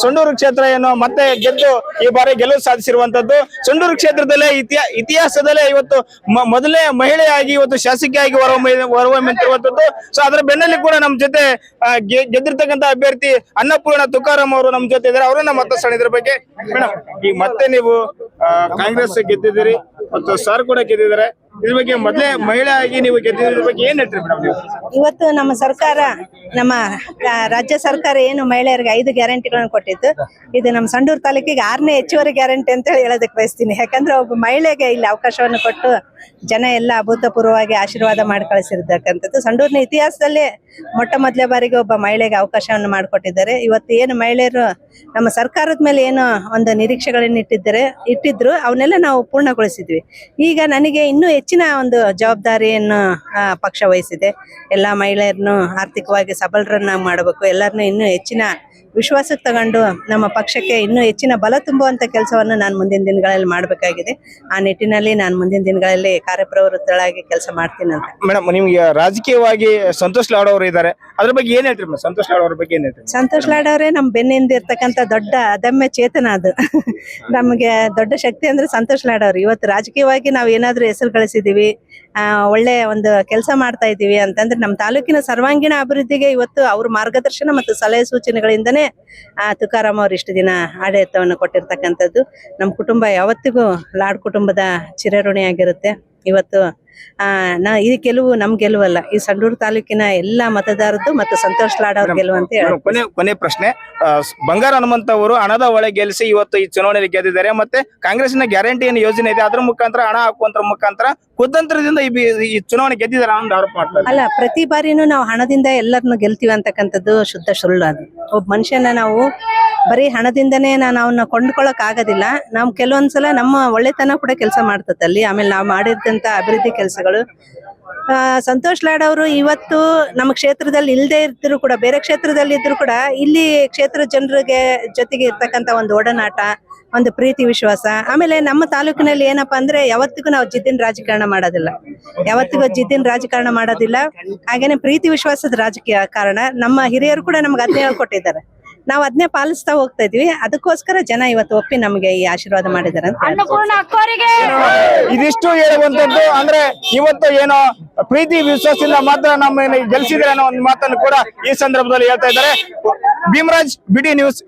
ಸೊಂಡೂರು ಕ್ಷೇತ್ರ ಏನು? ಮತ್ತೆ ಗೆದ್ದು ಈ ಬಾರಿ ಗೆಲುವು ಸಾಧಿಸಿರುವಂತದ್ದು. ಸೊಂಡೂರು ಕ್ಷೇತ್ರದಲ್ಲೇ ಇತಿಹಾ ಇತಿಹಾಸದಲ್ಲೇ ಇವತ್ತು ಮೊದಲೇ ಮಹಿಳೆಯಾಗಿ ಇವತ್ತು ಶಾಸಕಿಯಾಗಿ ಹೊರಹೊಮ್ಮಿ ಹೊರಹೊಮ್ಮಿರುವಂತದ್ದು ಸೊ ಅದರ ಬೆನ್ನಲ್ಲಿ ಕೂಡ ನಮ್ಮ ಜೊತೆ ಗೆದ್ದಿರ್ತಕ್ಕಂಥ ಅಭ್ಯರ್ಥಿ ಅನ್ನಪೂರ್ಣ ತುಕಾರಾಮ್ ಅವರು ನಮ್ಮ ಜೊತೆ ಇದ್ದಾರೆ. ಅವರನ್ನ ಮಾತಾಡ್ಸೋಣ ಇದ್ರ ಬಗ್ಗೆ ಮೇಡಮ್ ಈಗ ಮತ್ತೆ ನೀವು ಕಾಂಗ್ರೆಸ್ ಗೆದ್ದಿದ್ದೀರಿ, ಮತ್ತು ಸರ್ ಕೂಡ ಗೆದ್ದಿದ್ದಾರೆ. ಇದ್ರ ಬಗ್ಗೆ ಮೊದಲೇ ನೀವು ಗೆದ್ದಿದ್ರ ಬಗ್ಗೆ ಏನ್ ಹೇಳ್ತೀರಿ ಮೇಡಮ್ ಇವತ್ತು ನಮ್ಮ ಸರ್ಕಾರ, ನಮ್ಮ ರಾಜ್ಯ ಸರ್ಕಾರ ಏನು ಮಹಿಳೆಯರಿಗೆ ಐದು ಗ್ಯಾರಂಟಿಗಳನ್ನು ಕೊಟ್ಟಿದ್ದು ಇದು ನಮ್ಮ ಸಂಡೂರು ತಾಲೂಕಿಗೆ ಆರನೇ ಹೆಚ್ಚುವರಿ ಗ್ಯಾರಂಟಿ ಅಂತ ಹೇಳಿ ಹೇಳೋದಕ್ಕೆ ಬಯಸ್ತೀನಿ. ಯಾಕಂದ್ರೆ ಒಬ್ಬ ಮಹಿಳೆಗೆ ಇಲ್ಲಿ ಅವಕಾಶವನ್ನು ಕೊಟ್ಟು ಜನ ಎಲ್ಲ ಅಭೂತಪೂರ್ವವಾಗಿ ಆಶೀರ್ವಾದ ಮಾಡಿ ಕಳಿಸಿರ್ತಕ್ಕಂಥದ್ದು. ಸಂಡೂರಿನ ಇತಿಹಾಸದಲ್ಲಿ ಮೊಟ್ಟ ಮೊದಲ ಬಾರಿಗೆ ಒಬ್ಬ ಮಹಿಳೆಗೆ ಅವಕಾಶವನ್ನು ಮಾಡಿಕೊಟ್ಟಿದ್ದಾರೆ. ಇವತ್ತು ಏನು ಮಹಿಳೆಯರು ನಮ್ಮ ಸರ್ಕಾರದ ಮೇಲೆ ಏನು ಒಂದು ನಿರೀಕ್ಷೆಗಳನ್ನು ಇಟ್ಟಿದ್ದಾರೆ ಇಟ್ಟಿದ್ರು, ಅವನ್ನೆಲ್ಲ ನಾವು ಪೂರ್ಣಗೊಳಿಸಿದ್ವಿ. ಈಗ ನನಗೆ ಇನ್ನೂ ಹೆಚ್ಚಿನ ಒಂದು ಜವಾಬ್ದಾರಿಯನ್ನು ಪಕ್ಷ ವಹಿಸಿದೆ. ಎಲ್ಲ ಮಹಿಳೆಯರನ್ನು ಆರ್ಥಿಕವಾಗಿ ಸಬಲರನ್ನ ಮಾಡಬೇಕು. ಎಲ್ಲರನ್ನೂ ಇನ್ನೂ ಹೆಚ್ಚಿನ ವಿಶ್ವಾಸಕ್ಕೆ ತಗೊಂಡು ನಮ್ಮ ಪಕ್ಷಕ್ಕೆ ಇನ್ನೂ ಹೆಚ್ಚಿನ ಬಲ ತುಂಬುವಂತ ಕೆಲಸವನ್ನು ನಾನು ಮುಂದಿನ ದಿನಗಳಲ್ಲಿ ಮಾಡಬೇಕಾಗಿದೆ. ಆ ನಿಟ್ಟಿನಲ್ಲಿ ನಾನು ಮುಂದಿನ ದಿನಗಳಲ್ಲಿ ಕಾರ್ಯಪ್ರವೃತ್ತಳಾಗಿ ಕೆಲಸ ಮಾಡ್ತೀನಿ ಅಂತ. ಮೇಡಮ್ ನಿಮಗೆ ರಾಜಕೀಯವಾಗಿ ಸಂತೋಷ್ ಲಾಡ್ ಅವರು ಇದ್ದಾರೆ ಅದ್ರ ಬಗ್ಗೆ ಏನ್ ಹೇಳ್ತೀರಿ ಮೇಡಮ್ ಸಂತೋಷ್ ಲಾಡ್ ಅವ್ರ ಬಗ್ಗೆ ಏನ್ ಹೇಳ್ತೀರಿ? ಸಂತೋಷ್ ಲಾಡ್ ಅವರೇ ನಮ್ಮ ಬೆನ್ನಿಂದ ಇರ್ತಕ್ಕಂಥ ದೊಡ್ಡ ಅದಮ್ಯ ಚೇತನ ಅದು. ನಮಗೆ ದೊಡ್ಡ ಶಕ್ತಿ ಅಂದ್ರೆ ಸಂತೋಷ್ ಲಾಡ್ ಅವರು. ಇವತ್ತು ರಾಜಕೀಯವಾಗಿ ನಾವು ಏನಾದ್ರೂ ಹೆಸರು ಗಳಿಸಿದೀವಿ ಆ, ಒಳ್ಳೆ ಒಂದು ಕೆಲಸ ಮಾಡ್ತಾ ಇದ್ದೀವಿ ಅಂತಂದ್ರೆ ನಮ್ಮ ತಾಲೂಕಿನ ಸರ್ವಾಂಗೀಣ ಅಭಿವೃದ್ಧಿಗೆ ಇವತ್ತು ಅವ್ರ ಮಾರ್ಗದರ್ಶನ ಮತ್ತು ಸಲಹೆ ಸೂಚನೆಗಳಿಂದನೇ ಆ, ತುಕಾರಾಮ್ ಅವರು ಇಷ್ಟು ದಿನ ಆಡಳಿತವನ್ನು ಕೊಟ್ಟಿರ್ತಕ್ಕಂಥದ್ದು. ನಮ್ಮ ಕುಟುಂಬ ಯಾವತ್ತಿಗೂ ಲಾಡ್ ಕುಟುಂಬದ ಚಿರಋಣಿಯಾಗಿರುತ್ತೆ. ಇವತ್ತು ನಾ ಈ ಗೆಲುವು ನಮ್ ಗೆಲುವಲ್ಲ. ಈ ಸಂಡೂರು ತಾಲೂಕಿನ ಎಲ್ಲಾ ಮತದಾರದ್ದು ಮತ್ತು ಸಂತೋಷ್ ಲಾಡ್ ಅವ್ರ ಗೆಲುವು ಅಂತ ಹೇಳಿ. ಕೊನೆ ಕೊನೆ ಪ್ರಶ್ನೆ. ಆ, ಸ್- ಬಂಗಾರ ಹನುಮಂತ ಅವರು ಹಣದ ಒಳೆ ಗೆಲ್ಲಿಸಿ ಇವತ್ತು ಈ ಚುನಾವಣೆಯಲ್ಲಿ ಗೆದ್ದಿದ್ದಾರೆ. ಮತ್ತೆ ಕಾಂಗ್ರೆಸ್ನ ಗ್ಯಾರಂಟಿ ಏನು ಯೋಜನೆ ಇದೆ. ಅದ್ರ ಮುಖಾಂತರ ಹಣ ಹಾಕುವಂತ ಮುಖಾಂತರ ಕುತಂತ್ರದಿಂದ ಈ ಬಿ- ಈ ಚುನಾವಣೆ ಗೆದ್ದಿದ್ದಾರೆ ಅನ್ನೋ ಒಂದು ಆರೋಪ ಮಾಡ್ತಾರೆ ಅಲ್ಲ ಪ್ರತಿ ಬಾರಿನೂ ನಾವು ಹಣದಿಂದ ಎಲ್ಲರನ್ನು ಗೆಲ್ತೀವಿ ಅಂತಕ್ಕಂಥದ್ದು ಶುದ್ಧ ಸುಳ್ಳು ಅದು. ಒಬ್ಬ ಮನುಷ್ಯನ ನಾವು ಬರೀ ಹಣದಿಂದನೇ ನಾನು ಅವನ್ನ ಕೊಂಡ್ಕೊಳಕ್ ಆಗೋದಿಲ್ಲ. ನಾವು ಕೆಲವೊಂದ್ಸಲ ನಮ್ಮ ಒಳ್ಳೆತನ ಕೂಡ ಕೆಲಸ ಮಾಡ್ತದೆ ಅಲ್ಲಿ. ಆಮೇಲೆ ನಾವು ಮಾಡಿದಂತ ಅಭಿವೃದ್ಧಿ ಕೆಲಸಗಳು. ಸಂತೋಷ್ ಲಾಡ್ ಅವರು ಇವತ್ತು ನಮ್ಮ ಕ್ಷೇತ್ರದಲ್ಲಿ ಇಲ್ಲದೆ ಇದ್ರು ಕೂಡ, ಬೇರೆ ಕ್ಷೇತ್ರದಲ್ಲಿ ಇದ್ರು ಕೂಡ ಇಲ್ಲಿ ಕ್ಷೇತ್ರ ಜನರಿಗೆ ಜೊತೆಗೆ ಇರ್ತಕ್ಕಂತ ಒಂದು ಒಡನಾಟ, ಒಂದು ಪ್ರೀತಿ ವಿಶ್ವಾಸ. ಆಮೇಲೆ ನಮ್ಮ ತಾಲೂಕಿನಲ್ಲಿ ಏನಪ್ಪಾ ಅಂದ್ರೆ ಯಾವತ್ತಿಗೂ ನಾವು ಜಿದ್ದಿನ ರಾಜಕಾರಣ ಮಾಡೋದಿಲ್ಲ. ಯಾವತ್ತಿಗೂ ಜಿದ್ದಿನ ರಾಜಕಾರಣ ಮಾಡೋದಿಲ್ಲ. ಹಾಗೇನೆ ಪ್ರೀತಿ ವಿಶ್ವಾಸದ ರಾಜಕೀಯ ಕಾರಣ. ನಮ್ಮ ಹಿರಿಯರು ಕೂಡ ನಮ್ಗೆ ಅದನ್ನೇ ಹೇಳ್ಕೊಟ್ಟಿದ್ದಾರೆ. ನಾವು ಅದನ್ನೇ ಪಾಲಿಸ್ತಾ ಹೋಗ್ತಾ ಇದೀವಿ. ಅದಕ್ಕೋಸ್ಕರ ಜನ ಇವತ್ತು ಒಪ್ಪಿ ನಮ್ಗೆ ಈ ಆಶೀರ್ವಾದ ಮಾಡಿದಾರೆ ಅಂತ ಇದಿಷ್ಟು ಹೇಳುವಂತದ್ದು ಅಂದ್ರೆ ಇವತ್ತು ಏನೋ ಪ್ರೀತಿ ವಿಶ್ವಾಸದಿಂದ ಮಾತ್ರ ನಮ್ಮ ಗೆಲ್ಸಿದ್ರೆ ಅನ್ನೋ ಒಂದು ಮಾತನ್ನು ಕೂಡ ಈ ಸಂದರ್ಭದಲ್ಲಿ ಹೇಳ್ತಾ ಇದ್ದಾರೆ. ಭೀಮರಾಜ್ ಬಿಡಿ ನ್ಯೂಸ್